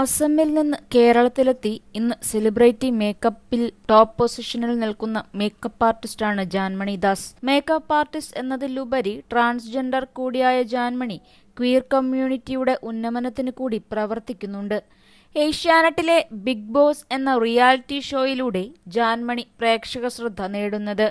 അസമിൽ നിന്ന് കേരളത്തിലെത്തി. ഇന്ന് സെലിബ്രിറ്റി മേക്കപ്പിൽ ടോപ്പ് പൊസിഷനിൽ നിൽക്കുന്ന മേക്കപ്പ് ആർട്ടിസ്റ്റാണ് ജാൻമണി ദാസ്. മേക്കപ്പ് ആർട്ടിസ്റ്റ് എന്നതിലുപരി ട്രാൻസ്ജെൻഡർ കൂടിയായ ജാൻമണി ക്വീർ കമ്മ്യൂണിറ്റിയുടെ ഉന്നമനത്തിന് കൂടി പ്രവർത്തിക്കുന്നുണ്ട്. ഏഷ്യാനെറ്റിലെ ബിഗ് ബോസ് എന്ന റിയാലിറ്റി ഷോയിലൂടെ ജാൻമണി പ്രേക്ഷക ശ്രദ്ധ നേടുന്നത്.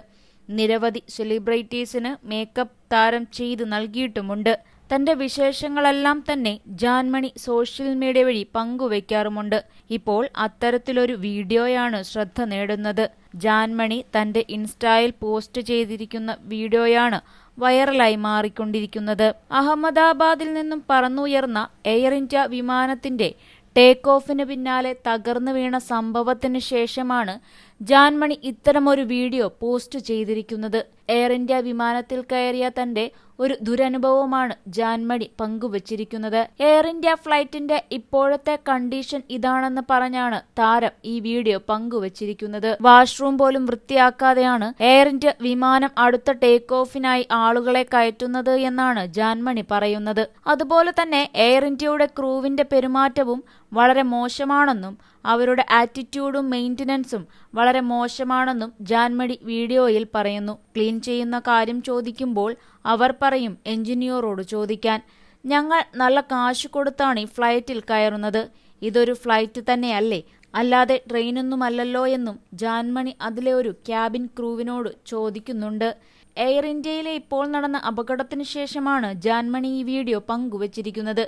നിരവധി സെലിബ്രിറ്റീസിന് മേക്കപ്പ് താരം ചെയ്ത് നൽകിയിട്ടുമുണ്ട്. തന്റെ വിശേഷങ്ങളെല്ലാം തന്നെ ജാൻമണി സോഷ്യൽ മീഡിയ വഴി പങ്കുവയ്ക്കാറുമുണ്ട് ഇപ്പോൾ അത്തരത്തിലൊരു വീഡിയോയാണ് ശ്രദ്ധ നേടുന്നത്. ജാൻമണി തന്റെ ഇൻസ്റ്റയിൽ പോസ്റ്റ് ചെയ്തിരിക്കുന്ന വീഡിയോയാണ് വൈറലായി മാറിക്കൊണ്ടിരിക്കുന്നത്. അഹമ്മദാബാദിൽ നിന്നും പറന്നുയർന്ന എയർ ഇന്ത്യ വിമാനത്തിന്റെ ടേക്ക് ഓഫിന് പിന്നാലെ തകർന്നു വീണ സംഭവത്തിന് ശേഷമാണ് ജാൻമണി ഇത്തരമൊരു വീഡിയോ പോസ്റ്റ് ചെയ്തിരിക്കുന്നത് എയർ ഇന്ത്യ വിമാനത്തിൽ കയറിയ തന്റെ ഒരു ദുരനുഭവമാണ് ജാൻമണി പങ്കുവച്ചിരിക്കുന്നത്. എയർ ഇന്ത്യ ഫ്ലൈറ്റിന്റെ ഇപ്പോഴത്തെ കണ്ടീഷൻ ഇതാണെന്ന് പറഞ്ഞാണ് താരം ഈ വീഡിയോ പങ്കുവച്ചിരിക്കുന്നത്. വാഷ്റൂം പോലും വൃത്തിയാക്കാതെയാണ് എയർ ഇന്ത്യ വിമാനം അടുത്ത ടേക്ക് ഓഫിനായി ആളുകളെ കയറ്റുന്നത് എന്നാണ് ജാൻമണി പറയുന്നത്. അതുപോലെ തന്നെ എയർ ഇന്ത്യയുടെ ക്രൂവിന്റെ പെരുമാറ്റവും വളരെ മോശമാണെന്നും അവരുടെ ആറ്റിറ്റ്യൂഡും മെയിന്റനൻസും വളരെ മോശമാണെന്നും ജാൻമണി വീഡിയോയിൽ പറയുന്നു. ക്ലീൻ ചെയ്യുന്ന കാര്യം ചോദിക്കുമ്പോൾ അവർ പറയും എഞ്ചിനീയറോട് ചോദിക്കാൻ. ഞങ്ങൾ നല്ല കാശ് കൊടുത്താണ് ഈ ഫ്ലൈറ്റിൽ കയറുന്നത്. ഇതൊരു ഫ്ലൈറ്റ് തന്നെയല്ലേ? അല്ലാതെ ട്രെയിനൊന്നുമല്ലല്ലോ എന്നും ജാൻമണി അതിലെ ഒരു ക്യാബിൻ ക്രൂവിനോട് ചോദിക്കുന്നുണ്ട്. എയർ ഇന്ത്യയിലെ ഇപ്പോൾ നടന്ന അപകടത്തിന് ശേഷമാണ് ജാൻമണി ഈ വീഡിയോ പങ്കുവച്ചിരിക്കുന്നത്.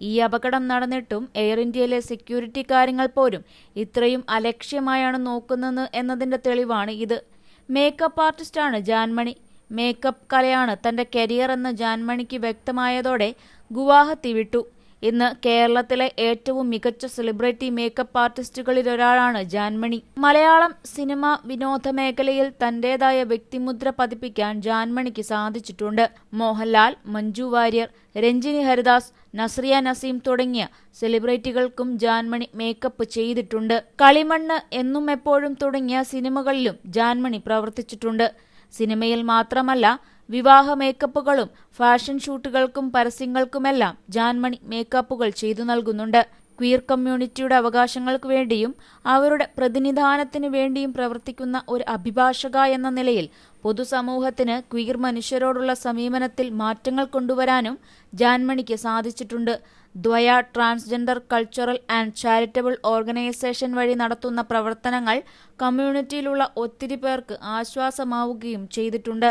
ഈ അപകടം നടന്നിട്ടും എയർ ഇന്ത്യയിലെ സെക്യൂരിറ്റി കാര്യങ്ങൾ പോലും ഇത്രയും അലക്ഷ്യമായാണ് നോക്കുന്നത് എന്നതിന്റെ തെളിവാണ് ഇത്. മേക്കപ്പ് ആർട്ടിസ്റ്റാണ് ജാൻമണി. മേക്കപ്പ് കലയാണ് തന്റെ കരിയർ എന്ന് ജാൻമണിക്ക് വ്യക്തമായതോടെ ഗുവാഹത്തി വിട്ടു. ഇന്ന് കേരളത്തിലെ ഏറ്റവും മികച്ച സെലിബ്രിറ്റി മേക്കപ്പ് ആർട്ടിസ്റ്റുകളിൽ ഒരാളാണ് ജാൻമണി. മലയാളം സിനിമ വിനോദ മേഖലയിൽ തന്റേതായ വ്യക്തിമുദ്ര പതിപ്പിക്കാൻ ജാൻമണിക്ക് സാധിച്ചിട്ടുണ്ട്. മോഹൻലാൽ മഞ്ജു വാര്യർ രഞ്ജിനി ഹരിദാസ് നസ്രിയ നസീം തുടങ്ങിയ സെലിബ്രിറ്റികൾക്കും ജാൻമണി മേക്കപ്പ് ചെയ്തിട്ടുണ്ട്. കളിമണ്ണ് എന്നും എപ്പോഴും തുടങ്ങിയ സിനിമകളിലും ജാൻമണി പ്രവർത്തിച്ചിട്ടുണ്ട്. സിനിമയിൽ മാത്രമല്ല വിവാഹ മേക്കപ്പുകളും ഫാഷൻ ഷൂട്ടുകൾക്കും പരസ്യങ്ങൾക്കുമെല്ലാം ജാൻമണി മേക്കപ്പുകൾ ചെയ്തു നൽകുന്നുണ്ട്. ക്വീർ കമ്മ്യൂണിറ്റിയുടെ അവകാശങ്ങൾക്ക് വേണ്ടിയും അവരുടെ പ്രതിനിധാനത്തിനു വേണ്ടിയും പ്രവർത്തിക്കുന്ന ഒരു അഭിഭാഷക എന്ന നിലയിൽ പൊതുസമൂഹത്തിന് ക്വീർ മനുഷ്യരോടുള്ള സമീപനത്തിൽ മാറ്റങ്ങൾ കൊണ്ടുവരാനും ജാൻമണിക്ക് സാധിച്ചിട്ടുണ്ട്. Dwaya transgender cultural and charitable organisation വഴി നടത്തുന്ന പ്രവർത്തനങ്ങൾ കമ്മ്യൂണിറ്റിയിലുള്ള ഒത്തിരി പേർക്ക് ആശ്വാസമാവുകയും ചെയ്തിട്ടുണ്ട്.